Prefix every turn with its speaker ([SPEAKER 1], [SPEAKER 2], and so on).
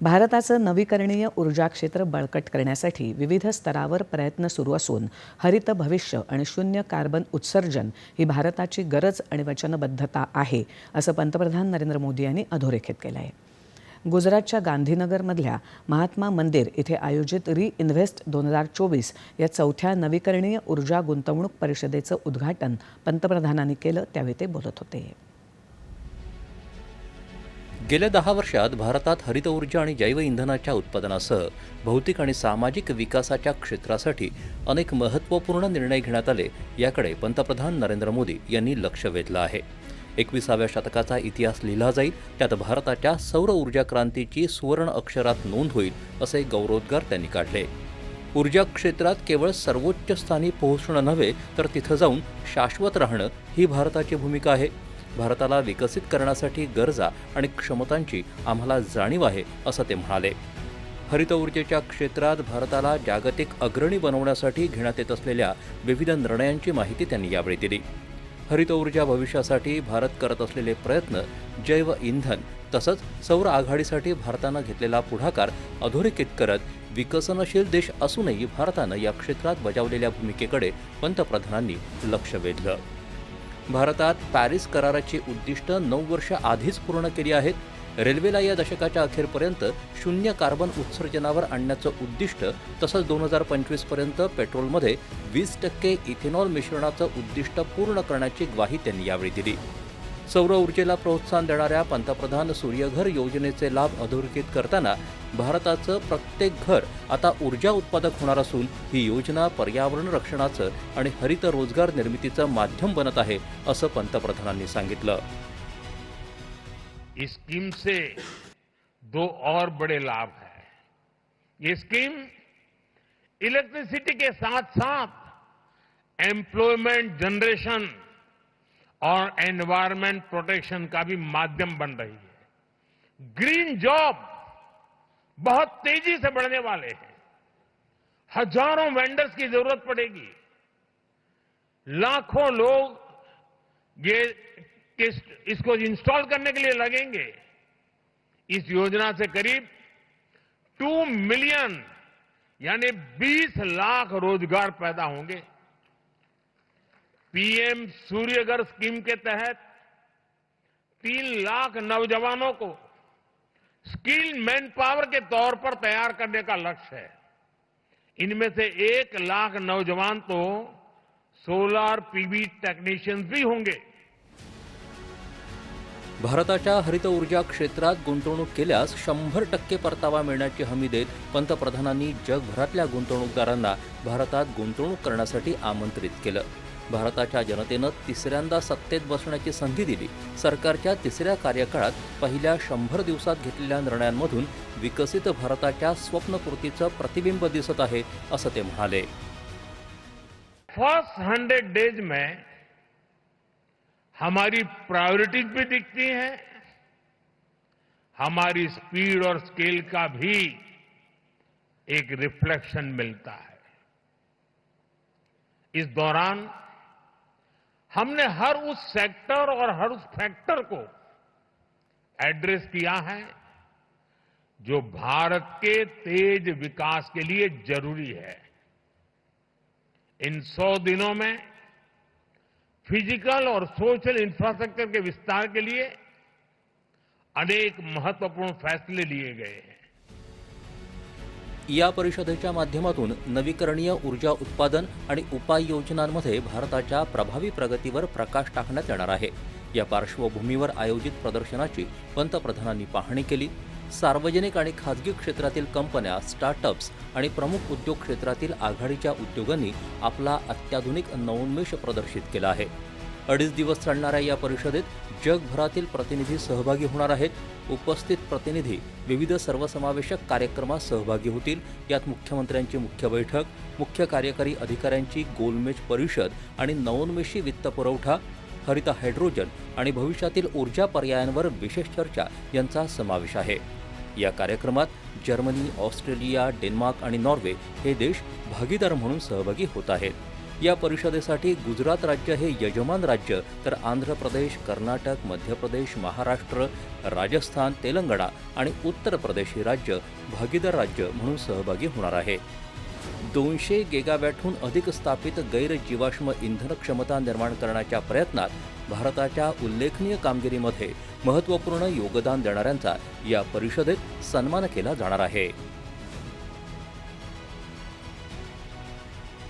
[SPEAKER 1] भारताचं नवीकरणीय ऊर्जा क्षेत्र बळकट करण्यासाठी विविध स्तरावर प्रयत्न सुरू असून हरित भविष्य आणि शून्य कार्बन उत्सर्जन ही भारताची गरज आणि वचनबद्धता आहे असं पंतप्रधान नरेंद्र मोदी यांनी अधोरेखित केलं आहे गुजरातच्या गांधीनगरमधल्या महात्मा मंदिर इथे आयोजित री इन्व्हेस्ट दोन हजार चोवीस या चौथ्या नवीकरणीय ऊर्जा गुंतवणूक परिषदेचं उद्घाटन पंतप्रधानांनी केलं त्यावेळी ते बोलत होते.
[SPEAKER 2] गेल्या दहा वर्षात भारतात हरित ऊर्जा आणि जैव इंधनाच्या उत्पादनासह भौतिक आणि सामाजिक विकासाच्या क्षेत्रासाठी अनेक महत्त्वपूर्ण निर्णय घेण्यात आले याकडे पंतप्रधान नरेंद्र मोदी यांनी लक्ष वेधलं आहे. एकविसाव्या शतकाचा इतिहास लिहिला जाईल त्यात भारताच्या सौर ऊर्जा क्रांतीची सुवर्ण अक्षरात नोंद होईल असे गौरवोद्गार त्यांनी काढले. ऊर्जा क्षेत्रात केवळ सर्वोच्च स्थानी पोहोचणं नव्हे तर तिथं जाऊन शाश्वत राहणं ही भारताची भूमिका आहे. भारताला विकसित करण्यासाठी गरजा आणि क्षमतांची आम्हाला जाणीव आहे असं ते म्हणाले. हरित ऊर्जेच्या क्षेत्रात भारताला जागतिक अग्रणी बनवण्यासाठी घेण्यात येत असलेल्या विविध निर्णयांची माहिती त्यांनी यावेळी दिली. हरित ऊर्जा भविष्यासाठी भारत करत असलेले प्रयत्न जैव इंधन तसंच सौर आघाडीसाठी भारतानं घेतलेला पुढाकार अधोरेखित करत विकसनशील देश असूनही भारतानं या क्षेत्रात बजावलेल्या भूमिकेकडे पंतप्रधानांनी लक्ष वेधलं. भारतात पॅरिस कराराची उद्दिष्ट नऊ वर्ष आधीच पूर्ण केली आहेत. रेल्वेला या दशकाच्या अखेरपर्यंत शून्य कार्बन उत्सर्जनावर आणण्याचं उद्दिष्ट तसंच दोन हजार पंचवीसपर्यंत पेट्रोलमध्ये वीस टक्के इथेनॉल मिश्रणाचं उद्दिष्ट पूर्ण करण्याची ग्वाही त्यांनी यावेळी दिली. सौर ऊर्जेला प्रोत्साहन देणाऱ्या पंतप्रधान सूर्यघर योजनेचे लाभ अधोरेखित करताना भारताचं प्रत्येक घर आता ऊर्जा उत्पादक होणार असून ही योजना पर्यावरण रक्षणाचं आणि हरित रोजगार निर्मितीचं माध्यम बनत आहे असं पंतप्रधानांनी सांगितलं.
[SPEAKER 3] इस स्कीम से दो और बड़े लाभ है। ये स्कीम इलेक्ट्रिसिटी के साथ साथ एम्प्लॉयमेंट जनरेशन और एनवायरमेंट प्रोटेक्शन का भी माध्यम बन रही है। ग्रीन जॉब बहुत तेज़ी से बढ़ने वाले हैं। हज़ारों वेंडर्स की ज़रूरत पड़ेगी। लाखों लोग ये इसको इंस्टॉल करने के लिए लगेंगे। इस योजना से करीब टू मिलियन यानी 20 लाख रोज़गार पैदा होंगे। पीएम सूर्यघर स्कीम के तहत तीन लाख नौजवानों को स्किल मैन पावर के तौर पर तैयार करने का लक्ष्य है। इनमें से एक लाख नौजवान तो सोलार पीवी टेक्नीशियंस भी होंगे।
[SPEAKER 2] भारताच्या हरित ऊर्जा क्षेत्रात गुंतवणूक केल्यास शंभर टक्के परतावा मिळण्याची हमी देत पंतप्रधानांनी जगभरातल्या गुंतवणूकदारांना भारतात गुंतवणूक करण्यासाठी आमंत्रित केलं. भारताच्या जनतेनं तिसऱ्यांदा सत्तेत बसण्याची संधी दिली. सरकारच्या तिसऱ्या कार्यकाळात पहिल्या शंभर दिवसात घेतलेल्या निर्णयांमधून विकसित भारताच्या स्वप्नपूर्तीचं प्रतिबिंब दिसत आहे असं ते म्हणाले.
[SPEAKER 3] फर्स्ट हंड्रेड डेज में हमारी प्रायोरिटीज भी दिखती है हमारी स्पीड और स्केल का भी एक रिफ्लेक्शन मिलता है। इस दौरान हमने हर उस सेक्टर और हर उस फैक्टर को एड्रेस किया है जो भारत के तेज विकास के लिए ज़रूरी है। इन सौ दिनों में फ़िज़िकल और सोशल इंफ्रास्ट्रक्चर के विस्तार के लिए अनेक महत्वपूर्ण फैसले लिए गए हैं।
[SPEAKER 2] या परिषदेच्या माध्यमातून नवीकरणीय ऊर्जा उत्पादन आणि उपाययोजनांमध्ये भारताच्या प्रभावी प्रगतीवर प्रकाश टाकण्यात येणार आहे. या पार्श्वभूमीवर आयोजित प्रदर्शनाची पंतप्रधानांनी पाहणी केली. सार्वजनिक आणि खाजगी क्षेत्रातील कंपन्या स्टार्टअप्स आणि प्रमुख उद्योग क्षेत्रातील आघाडीच्या उद्योगांनी आपला अत्याधुनिक नवोन्मेष प्रदर्शित केला आहे. अडीच दिवस चालणाऱ्या या परिषदेत जगभरातील प्रतिनिधी सहभागी होणार आहेत. उपस्थित प्रतिनिधी विविध सर्वसमावेशक कार्यक्रमात सहभागी होतील. यात मुख्यमंत्र्यांची मुख्य बैठक मुख्य कार्यकारी अधिकाऱ्यांची गोलमेज परिषद आणि नवोन्मेषी वित्तपुरवठा हरित हायड्रोजन आणि भविष्यातील ऊर्जा पर्यायांवर विशेष चर्चा यांचा समावेश आहे. या कार्यक्रमात जर्मनी ऑस्ट्रेलिया डेन्मार्क आणि नॉर्वे हे देश भागीदार म्हणून सहभागी होत आहेत. या परिषदेसाठी गुजरात राज्य हे यजमान राज्य तर आंध्र प्रदेश कर्नाटक मध्य प्रदेश महाराष्ट्र राजस्थान तेलंगणा आणि उत्तर प्रदेश ही राज्य भागीदार राज्य म्हणून सहभागी होणार आहे. दोनशे गेगावॅटहून अधिक स्थापित गैर जीवाश्म इंधन क्षमता निर्माण करण्याच्या प्रयत्नात भारताच्या उल्लेखनीय कामगिरीमध्ये महत्त्वपूर्ण योगदान देणाऱ्यांचा या परिषदेत सन्मान केला जाणार आहे.